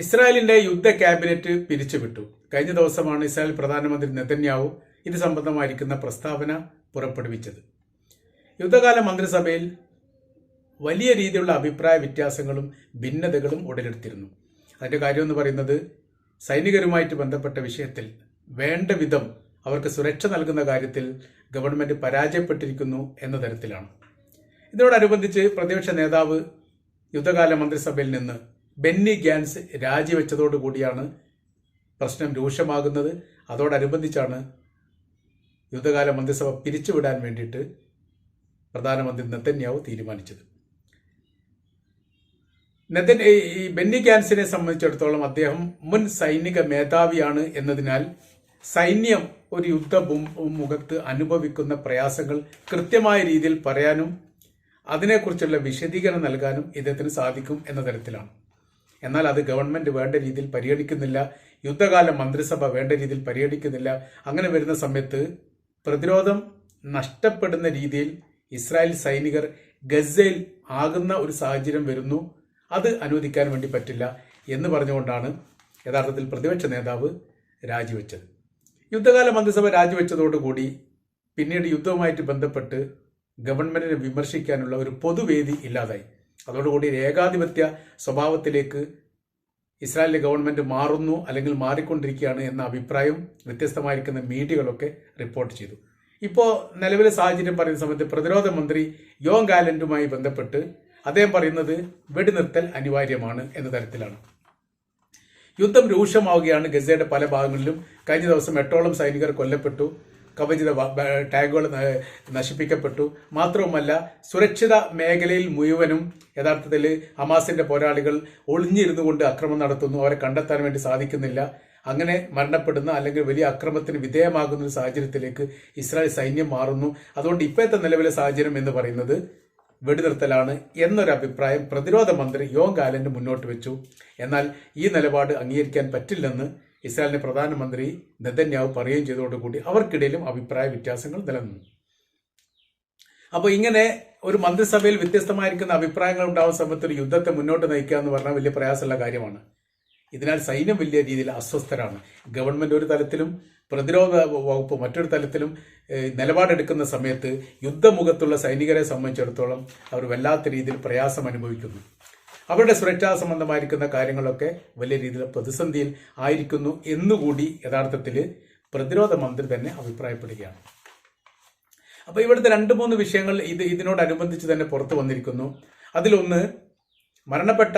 ഇസ്രായേലിന്റെ യുദ്ധ ക്യാബിനറ്റ് പിരിച്ചുവിട്ടു. കഴിഞ്ഞ ദിവസമാണ് ഇസ്രായേൽ പ്രധാനമന്ത്രി നെതന്യാവു ഇത് സംബന്ധമായിരിക്കുന്ന പ്രസ്താവന പുറപ്പെടുവിച്ചത്. യുദ്ധകാല മന്ത്രിസഭയിൽ വലിയ രീതിയിലുള്ള അഭിപ്രായ വ്യത്യാസങ്ങളും ഭിന്നതകളും ഉടലെടുത്തിരുന്നു. അതിന്റെ കാര്യം എന്ന് പറയുന്നത് സൈനികരുമായിട്ട് ബന്ധപ്പെട്ട വിഷയത്തിൽ വേണ്ട വിധം അവർക്ക് സുരക്ഷ നൽകുന്ന കാര്യത്തിൽ ഗവൺമെന്റ് പരാജയപ്പെട്ടിരിക്കുന്നു എന്ന തരത്തിലാണ്. ഇതിനോടനുബന്ധിച്ച് പ്രതിപക്ഷ നേതാവ് യുദ്ധകാല മന്ത്രിസഭയിൽ നിന്ന് ബെന്നി ഗ്യാൻസ് രാജിവെച്ചതോടുകൂടിയാണ് പ്രശ്നം രൂക്ഷമാകുന്നത്. അതോടനുബന്ധിച്ചാണ് യുദ്ധകാല മന്ത്രിസഭ പിരിച്ചുവിടാൻ വേണ്ടിയിട്ട് പ്രധാനമന്ത്രി നെത്തന്യാവ് തീരുമാനിച്ചത്. നെതൻ ഈ- ബെന്നി ഗ്യാൻസിനെ സംബന്ധിച്ചിടത്തോളം അദ്ദേഹം മുൻ സൈനിക മേധാവിയാണ് എന്നതിനാൽ സൈന്യം ഒരു യുദ്ധ മുഖത്ത് അനുഭവിക്കുന്ന പ്രയാസങ്ങൾ കൃത്യമായ രീതിയിൽ പറയാനും അതിനെക്കുറിച്ചുള്ള വിശദീകരണം നൽകാനും ഇദ്ദേഹത്തിന് സാധിക്കും എന്ന തരത്തിലാണ്. എന്നാൽ അത് ഗവൺമെന്റ് വേണ്ട രീതിയിൽ പരിഗണിക്കുന്നില്ല. യുദ്ധകാല മന്ത്രിസഭ വേണ്ട രീതിയിൽ പരിഗണിക്കുന്നില്ല. അങ്ങനെ വരുന്ന സമയത്ത് പ്രതിരോധം നഷ്ടപ്പെടുന്ന രീതിയിൽ ഇസ്രായേൽ സൈനികർ ഗസയിൽ ആകുന്ന ഒരു സാഹചര്യം വരുന്നു. അത് അനുവദിക്കാൻ വേണ്ടി പറ്റില്ല എന്ന് പറഞ്ഞുകൊണ്ടാണ് യഥാർത്ഥത്തിൽ പ്രതിപക്ഷ നേതാവ് രാജിവെച്ചത്. യുദ്ധകാല മന്ത്രിസഭ രാജിവെച്ചതോടുകൂടി പിന്നീട് യുദ്ധവുമായിട്ട് ബന്ധപ്പെട്ട് ഗവൺമെന്റിനെ വിമർശിക്കാനുള്ള ഒരു പൊതുവേദി ഇല്ലാതായി. അതോടുകൂടി ഏകാധിപത്യ സ്വഭാവത്തിലേക്ക് ഇസ്രായേലിലെ ഗവൺമെന്റ് മാറുന്നു അല്ലെങ്കിൽ മാറിക്കൊണ്ടിരിക്കുകയാണ് എന്ന അഭിപ്രായം വ്യത്യസ്തമായിരിക്കുന്ന മീഡിയകളൊക്കെ റിപ്പോർട്ട് ചെയ്തു. ഇപ്പോൾ നിലവിലെ സാഹചര്യം പറയുന്ന സമയത്ത് പ്രതിരോധ മന്ത്രി യോങ് ഗാലന്റുമായി ബന്ധപ്പെട്ട് അദ്ദേഹം പറയുന്നത് വെടിനിർത്തൽ അനിവാര്യമാണ് എന്ന തരത്തിലാണ്. യുദ്ധം രൂക്ഷമാവുകയാണ് ഗസയുടെ പല ഭാഗങ്ങളിലും. കഴിഞ്ഞ ദിവസം എട്ടോളം സൈനികർ കൊല്ലപ്പെട്ടു. കവചിത ടാഗുകൾ നശിപ്പിക്കപ്പെട്ടു. മാത്രവുമല്ല സുരക്ഷിത മേഖലയിൽ മുഴുവനും യഥാർത്ഥത്തിൽ ഹമാസിന്റെ പോരാളികൾ ഒളിഞ്ഞിരുന്നു കൊണ്ട് അക്രമം നടത്തുന്നു. അവരെ കണ്ടെത്താൻ വേണ്ടി സാധിക്കുന്നില്ല. അങ്ങനെ മരണപ്പെടുന്ന അല്ലെങ്കിൽ വലിയ അക്രമത്തിന് വിധേയമാകുന്ന ഒരു സാഹചര്യത്തിലേക്ക് ഇസ്രായേൽ സൈന്യം മാറുന്നു. അതുകൊണ്ട് ഇപ്പോഴത്തെ നിലവിലെ സാഹചര്യം എന്ന് പറയുന്നത് വെടിനിർത്തലാണ് എന്നൊരു അഭിപ്രായം പ്രതിരോധ മന്ത്രി യോങ് ഗാലന്റ് മുന്നോട്ട് വെച്ചു. എന്നാൽ ഈ നിലപാട് അംഗീകരിക്കാൻ പറ്റില്ലെന്ന് ഇസ്രായേലിന്റെ പ്രധാനമന്ത്രി നെതന്യാവ് പറയുകയും ചെയ്തതോടുകൂടി അവർക്കിടയിലും അഭിപ്രായ വ്യത്യാസങ്ങൾ നിലനിന്നു. അപ്പോൾ ഇങ്ങനെ ഒരു മന്ത്രിസഭയിൽ വ്യത്യസ്തമായിരിക്കുന്ന അഭിപ്രായങ്ങൾ ഉണ്ടാകുന്ന സമയത്ത് ഒരു യുദ്ധത്തെ മുന്നോട്ട് നയിക്കുക എന്ന് പറഞ്ഞാൽ വലിയ പ്രയാസമുള്ള കാര്യമാണ്. ഇതിനാൽ സൈന്യം വലിയ രീതിയിൽ അസ്വസ്ഥരാണ്. ഗവൺമെന്റ് ഒരു തലത്തിലും പ്രതിരോധ വകുപ്പ് മറ്റൊരു തലത്തിലും നിലപാടെടുക്കുന്ന സമയത്ത് യുദ്ധമുഖത്തുള്ള സൈനികരെ സംബന്ധിച്ചിടത്തോളം അവർ വല്ലാത്ത രീതിയിൽ പ്രയാസം അനുഭവിക്കുന്നു. അവരുടെ സുരക്ഷാ സംബന്ധമായിരിക്കുന്ന കാര്യങ്ങളൊക്കെ വലിയ രീതിയിൽ പ്രതിസന്ധിയിൽ ആയിരിക്കുന്നു എന്നുകൂടി യഥാർത്ഥത്തിൽ പ്രതിരോധ മന്ത്രി തന്നെ അഭിപ്രായപ്പെടുകയാണ്. അപ്പോൾ ഇവിടുത്തെ രണ്ട് മൂന്ന് വിഷയങ്ങൾ ഇത് ഇതിനോടനുബന്ധിച്ച് തന്നെ പുറത്തു വന്നിരിക്കുന്നു. അതിലൊന്ന് മരണപ്പെട്ട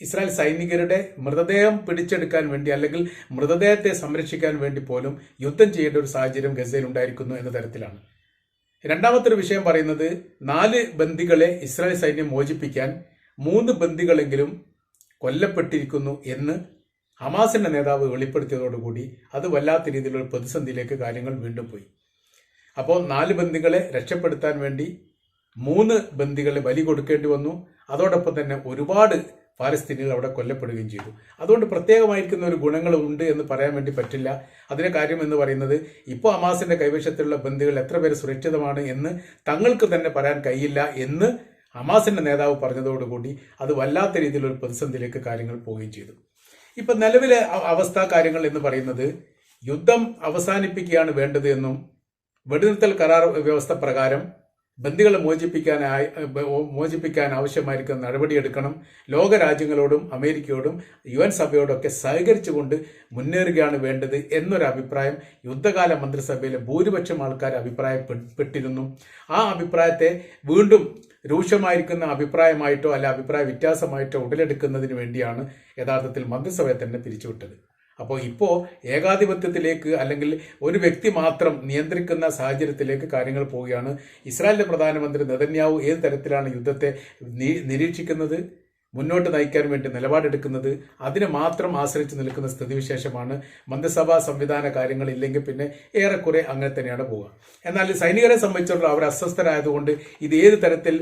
ഇസ്രായേൽ സൈനികരുടെ മൃതദേഹം പിടിച്ചെടുക്കാൻ വേണ്ടി അല്ലെങ്കിൽ മൃതദേഹത്തെ സംരക്ഷിക്കാൻ വേണ്ടി പോലും യുദ്ധം ചെയ്യേണ്ട ഒരു സാഹചര്യം ഗസയിൽ ഉണ്ടായിരിക്കുന്നു എന്ന തരത്തിലാണ്. രണ്ടാമത്തെ ഒരു വിഷയം പറയുന്നത് നാല് ബന്ദികളെ ഇസ്രായേൽ സൈന്യം മോചിപ്പിക്കാൻ മൂന്ന് ബന്ദികളെങ്കിലും കൊല്ലപ്പെട്ടിരിക്കുന്നു എന്ന് ഹമാസിന്റെ നേതാവ് വെളിപ്പെടുത്തിയതോടുകൂടി അത് വല്ലാത്ത രീതിയിലുള്ള പ്രതിസന്ധിയിലേക്ക് കാര്യങ്ങൾ വീണ്ടും പോയി. അപ്പോൾ നാല് ബന്ദികളെ രക്ഷപ്പെടുത്താൻ വേണ്ടി മൂന്ന് ബന്ദികളെ ബലി കൊടുക്കേണ്ടി വന്നു. അതോടൊപ്പം തന്നെ ഒരുപാട് പാലസ്തീനികൾ അവിടെ കൊല്ലപ്പെടുകയും ചെയ്തു. അതുകൊണ്ട് പ്രത്യേകമായിരിക്കുന്ന ഒരു ഗുണങ്ങൾ ഉണ്ട് എന്ന് പറയാൻ വേണ്ടി പറ്റില്ല. അതിന് കാര്യം എന്ന് പറയുന്നത് ഇപ്പോൾ ഹമാസിന്റെ കൈവശത്തിലുള്ള ബന്ദികൾ എത്ര പേര് സുരക്ഷിതമാണ് എന്ന് തങ്ങൾക്ക് തന്നെ പറയാൻ കഴിയില്ല എന്ന് ഹമാസിന്റെ നേതാവ് പറഞ്ഞതോടുകൂടി അത് വല്ലാത്ത രീതിയിലൊരു പ്രതിസന്ധിയിലേക്ക് കാര്യങ്ങൾ പോവുകയും ചെയ്തു. ഇപ്പൊ നിലവിലെ അവസ്ഥാ കാര്യങ്ങൾ എന്ന് പറയുന്നത് യുദ്ധം അവസാനിപ്പിക്കുകയാണ് വേണ്ടത് എന്നും വെടിനിർത്തൽ കരാർ വ്യവസ്ഥ പ്രകാരം ബന്ദികളെ മോചിപ്പിക്കാനായി മോചിപ്പിക്കാൻ ആവശ്യമായിരിക്കുന്ന നടപടിയെടുക്കണം ലോകരാജ്യങ്ങളോടും അമേരിക്കയോടും യു എൻ സഭയോടൊക്കെ സഹകരിച്ചുകൊണ്ട് മുന്നേറുകയാണ് വേണ്ടത് എന്നൊരു അഭിപ്രായം യുദ്ധകാല മന്ത്രിസഭയിലെ ഭൂരിപക്ഷം ആൾക്കാർ അഭിപ്രായപ്പെട്ടിരുന്നു ആ അഭിപ്രായത്തെ വീണ്ടും രൂക്ഷമായിരിക്കുന്ന അഭിപ്രായമായിട്ടോ അല്ല അഭിപ്രായ വ്യത്യാസമായിട്ടോ ഉടലെടുക്കുന്നതിന് വേണ്ടിയാണ് യഥാർത്ഥത്തിൽ മന്ത്രിസഭയെ തന്നെ പിരിച്ചുവിട്ടത്. അപ്പോൾ ഇപ്പോൾ ഏകാധിപത്യത്തിലേക്ക് അല്ലെങ്കിൽ ഒരു വ്യക്തി മാത്രം നിയന്ത്രിക്കുന്ന സാഹചര്യത്തിലേക്ക് കാര്യങ്ങൾ പോവുകയാണ്. ഇസ്രായേലിന്റെ പ്രധാനമന്ത്രി നെതന്യാവു ഏത് തരത്തിലാണ് യുദ്ധത്തെ നിരീക്ഷിക്കുന്നത്? മുന്നോട്ട് നയിക്കാൻ വേണ്ടി നിലപാടെടുക്കുന്നത് അതിനെ മാത്രം ആശ്രയിച്ച് നിൽക്കുന്ന സ്ഥിതിവിശേഷമാണ് മന്ത്രിസഭാ സംവിധാന കാര്യങ്ങൾ ഇല്ലെങ്കിൽ പിന്നെ ഏറെക്കുറെ അങ്ങനെ തന്നെയാണ് പോവുക. എന്നാൽ സൈനികരെ സംബന്ധിച്ചിടത്തോളം അവർ അസ്വസ്ഥരായതുകൊണ്ട് ഇത് ഏത് തരത്തിൽ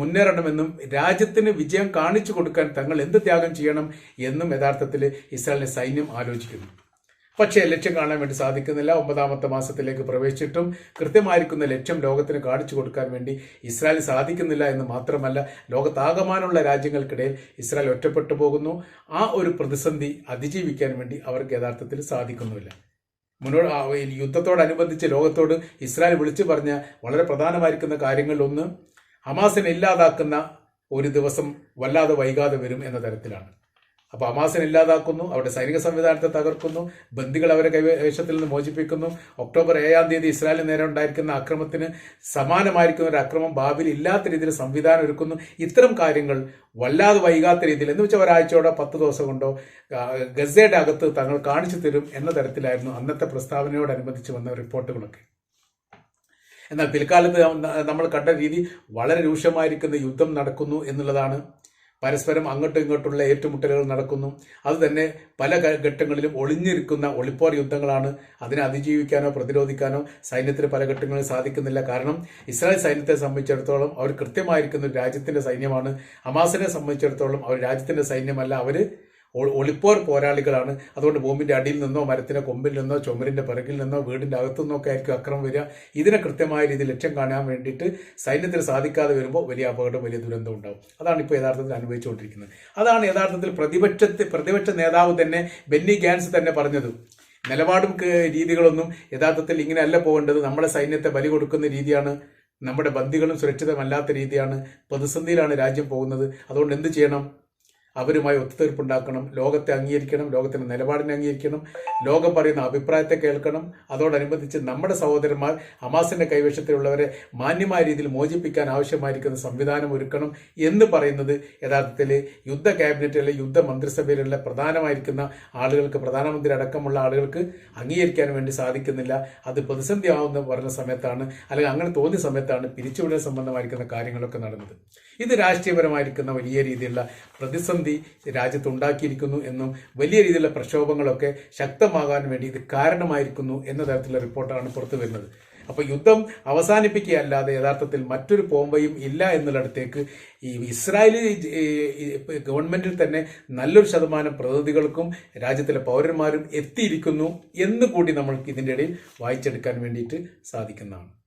മുന്നേറണമെന്നും രാജ്യത്തിന് വിജയം കാണിച്ചു കൊടുക്കാൻ തങ്ങൾ എന്ത് ത്യാഗം ചെയ്യണം എന്നും യഥാർത്ഥത്തിൽ ഇസ്രായേലിന്റെ സൈന്യം ആലോചിക്കുന്നു. പക്ഷേ ലക്ഷ്യം കാണാൻ വേണ്ടി സാധിക്കുന്നില്ല. ഒമ്പതാമത്തെ മാസത്തിലേക്ക് പ്രവേശിച്ചിട്ടും കൃത്യമായിരിക്കുന്ന ലക്ഷ്യം ലോകത്തിന് കാണിച്ചു കൊടുക്കാൻ വേണ്ടി ഇസ്രായേൽ സാധിക്കുന്നില്ല എന്ന് മാത്രമല്ല ലോകത്താകമാനുള്ള രാജ്യങ്ങൾക്കിടയിൽ ഇസ്രായേൽ ഒറ്റപ്പെട്ടു പോകുന്നു. ആ ഒരു പ്രതിസന്ധി അതിജീവിക്കാൻ വേണ്ടി അവർക്ക് യഥാർത്ഥത്തിൽ സാധിക്കുന്നുമില്ല. ഈ യുദ്ധത്തോടനുബന്ധിച്ച് ലോകത്തോട് ഇസ്രായേൽ വിളിച്ചു പറഞ്ഞ വളരെ പ്രധാനമായിരിക്കുന്ന കാര്യങ്ങളിലൊന്ന് ഹമാസിനെ ഇല്ലാതാക്കുന്ന ഒരു ദിവസം വല്ലാതെ വൈകാതെ വരും എന്ന തരത്തിലാണ്. അപ്പോൾ അമാസൻ ഇല്ലാതാക്കുന്നു അവരുടെ സൈനിക സംവിധാനത്തെ തകർക്കുന്നു ബന്ദികൾ അവരെ കൈവശത്തിൽ നിന്ന് മോചിപ്പിക്കുന്നു. ഒക്ടോബർ ഏഴാം തീയതി ഇസ്രായേലിന് നേരെ ഉണ്ടായിരിക്കുന്ന അക്രമത്തിന് സമാനമായിരിക്കുന്ന ഒരു അക്രമം ബാബിൽ ഇല്ലാത്ത രീതിയിൽ സംവിധാനം ഒരുക്കുന്നു. ഇത്തരം കാര്യങ്ങൾ വല്ലാതെ വൈകാത്ത രീതിയിൽ എന്ന് വെച്ചാൽ ഒരാഴ്ചയോടോ പത്ത് ദിവസം കൊണ്ടോ ഗസയുടെ അകത്ത് തങ്ങൾ കാണിച്ചു തരും എന്ന തരത്തിലായിരുന്നു അന്നത്തെ പ്രസ്താവനയോടനുബന്ധിച്ച് വന്ന റിപ്പോർട്ടുകളൊക്കെ. എന്നാൽ പിൽക്കാലത്ത് നമ്മൾ കണ്ട രീതി വളരെ രൂക്ഷമായിരിക്കുന്ന യുദ്ധം നടക്കുന്നു എന്നുള്ളതാണ് പരസ്പരം അങ്ങോട്ടും ഇങ്ങോട്ടുള്ള ഏറ്റുമുട്ടലുകൾ നടക്കുന്നു. അത് തന്നെ പല ഘട്ടങ്ങളിലും ഒളിഞ്ഞിരിക്കുന്ന ഒളിപ്പോർ യുദ്ധങ്ങളാണ് അതിനെ അതിജീവിക്കാനോ പ്രതിരോധിക്കാനോ സൈന്യത്തിന് പല ഘട്ടങ്ങളിൽ സാധിക്കുന്നില്ല. കാരണം ഇസ്രായേൽ സൈന്യത്തെ സംബന്ധിച്ചിടത്തോളം അവർ കൃത്യമായിരിക്കുന്ന രാജ്യത്തിന്റെ സൈന്യമാണ്. ഹമാസിനെ സംബന്ധിച്ചിടത്തോളം അവർ രാജ്യത്തിന്റെ സൈന്യമല്ല. അവർ ഒ- ഒളിപ്പോർ പോരാളികളാണ്. അതുകൊണ്ട് ബോംബിന്റെ അടിയിൽ നിന്നോ മരത്തിന്റെ കൊമ്പിൽ നിന്നോ ചുമരിന്റെ പിറകിൽ നിന്നോ വീടിന്റെ അകത്തു നിന്നോ ഒക്കെ ആയിരിക്കും അക്രമം വരിക. ഇതിനെ കൃത്യമായ രീതിയിൽ ലക്ഷ്യം കാണാൻ വേണ്ടിയിട്ട് സൈന്യത്തിന് സാധിക്കാതെ വരുമ്പോൾ വലിയ അപകടം വലിയ ദുരന്തം ഉണ്ടാവും. അതാണ് ഇപ്പോൾ യഥാർത്ഥത്തിൽ അനുഭവിച്ചുകൊണ്ടിരിക്കുന്നത്. അതാണ് യഥാർത്ഥത്തിൽ പ്രതിപക്ഷത്തെ പ്രതിപക്ഷ നേതാവ് തന്നെ ബെന്നി ഗാൻസ് തന്നെ പറഞ്ഞത്. നിലപാടും രീതികളൊന്നും യഥാർത്ഥത്തിൽ ഇങ്ങനെയല്ല പോകേണ്ടത്. നമ്മുടെ സൈന്യത്തെ ബലി കൊടുക്കുന്ന രീതിയാണ്. നമ്മുടെ ബന്ദികളും സുരക്ഷിതമല്ലാത്ത രീതിയാണ്. പ്രതിസന്ധിയിലാണ് രാജ്യം പോകുന്നത്. അതുകൊണ്ട് എന്ത് ചെയ്യണം? അവരുമായി ഒത്തുതീർപ്പുണ്ടാക്കണം ലോകത്തെ അംഗീകരിക്കണം ലോകത്തിന്റെ നിലപാടിനെ അംഗീകരിക്കണം ലോകം പറയുന്ന അഭിപ്രായത്തെ കേൾക്കണം. അതോടനുബന്ധിച്ച് നമ്മുടെ സഹോദരന്മാർ ഹമാസിന്റെ കൈവശത്തിലുള്ളവരെ മാന്യമായ രീതിയിൽ മോചിപ്പിക്കാൻ ആവശ്യമായിരിക്കുന്ന സംവിധാനം ഒരുക്കണം എന്ന് പറയുന്നത് യഥാർത്ഥത്തിൽ യുദ്ധ ക്യാബിനറ്റിലെ യുദ്ധ മന്ത്രിസഭയിലുള്ള പ്രധാനമായിരിക്കുന്ന ആളുകൾക്ക് പ്രധാനമന്ത്രി അടക്കമുള്ള ആളുകൾക്ക് അംഗീകരിക്കാൻ വേണ്ടി സാധിക്കുന്നില്ല. അത് പ്രതിസന്ധി ആവുന്ന പറഞ്ഞ സമയത്താണ് അല്ലെങ്കിൽ അങ്ങനെ തോന്നിയ സമയത്താണ് പിരിച്ചുവിടൽ സംബന്ധമായിരിക്കുന്ന കാര്യങ്ങളൊക്കെ നടന്നത്. ഇത് രാഷ്ട്രീയപരമായിരിക്കുന്ന വലിയ രീതിയിലുള്ള പ്രതിസന്ധി രാജ്യത്ത് ഉണ്ടാക്കിയിരിക്കുന്നു എന്നും വലിയ രീതിയിലുള്ള പ്രക്ഷോഭങ്ങളൊക്കെ ശക്തമാകാൻ വേണ്ടി ഇത് കാരണമായിരിക്കുന്നു എന്ന തരത്തിലുള്ള റിപ്പോർട്ടാണ് പുറത്തു വരുന്നത്. അപ്പോൾ യുദ്ധം അവസാനിപ്പിക്കുകയല്ലാതെ യഥാർത്ഥത്തിൽ മറ്റൊരു പോംവയും ഇല്ല എന്നുള്ളിടത്തേക്ക് ഈ ഇസ്രായേലി ഗവൺമെന്റിൽ തന്നെ നല്ലൊരു ശതമാനം പ്രതിനിധികൾക്കും രാജ്യത്തിലെ പൗരന്മാരും എത്തിയിരിക്കുന്നു എന്ന് കൂടി നമ്മൾക്ക് ഇതിന്റെ ഇടയിൽ വായിച്ചെടുക്കാൻ വേണ്ടിയിട്ട് സാധിക്കുന്നതാണ്.